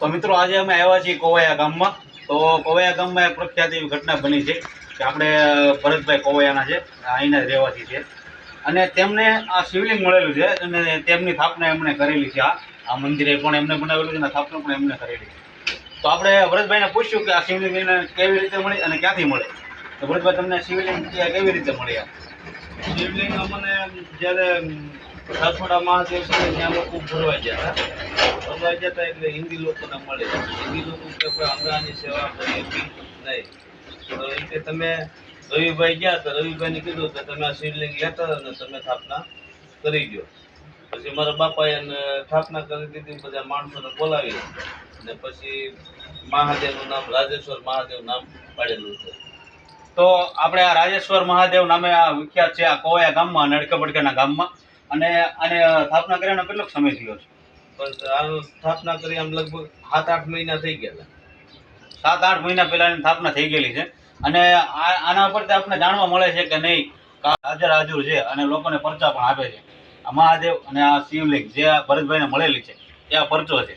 તો મિત્રો, આજે અમે આવ્યા છીએ કોવાયા ગામમાં. તો કોવાયા ગામમાં એક પ્રખ્યાત એવી ઘટના બની છે કે આપણે ભરતભાઈ કોવૈયાના છે અહીંના રહેવાથી છે. અને તેમને આ શિવલિંગ મળેલું છે અને તેમની સ્થાપના એમણે કરેલી છે. આ આ મંદિરે પણ એમને બનાવેલું છે અને સ્થાપના પણ એમને કરેલી તો આપણે ભરતભાઈને પૂછ્યું કે આ શિવલિંગ એને કેવી રીતે મળી અને ક્યાંથી મળે? તો ભરતભાઈ, તમને શિવલિંગ કેવી રીતે મળ્યા શિવલિંગ અમને જ્યારે સાસવડા મહાદેવ છે ત્યાં લોકો ભરવા ગયા હતા. ભરવા ગયા હતા એટલે હિન્દી લોકોને મળે હિન્દી લોકો કે સેવા કરી નહીં. તો એ તમે રવિભાઈ ગયા તો રવિભાઈને કીધું કે તમે આ શિવલિંગ લેતા અને તમે સ્થાપના કરી દો પછી મારા બાપાએ એને સ્થાપના કરી દીધી બધા માણસોને બોલાવી અને પછી મહાદેવનું નામ, રાજેશ્વર મહાદેવ નામ પાડેલું છે. તો આપણે આ રાજેશ્વર મહાદેવ નામે આ વિખ્યાત છે આ કોયા ગામમાં? નડકે પડકેના ગામમાં? અને આને સ્થાપના કર્યાનો કેટલો સમય થયો છે? સ્થાપના કરી આમ લગભગ સાત આઠ મહિના થઈ ગયા સાત આઠ મહિના પહેલાની સ્થાપના થઈ ગયેલી છે. અને આ- આના પરથી આપણે જાણવા મળે છે કે નહીં હાજર હાજર છે અને લોકોને પરચા પણ આપે છે. આ મહાદેવ અને આ શિવલિંગ જે આ ભરતભાઈને મળેલી છે એ આ પરચો છે.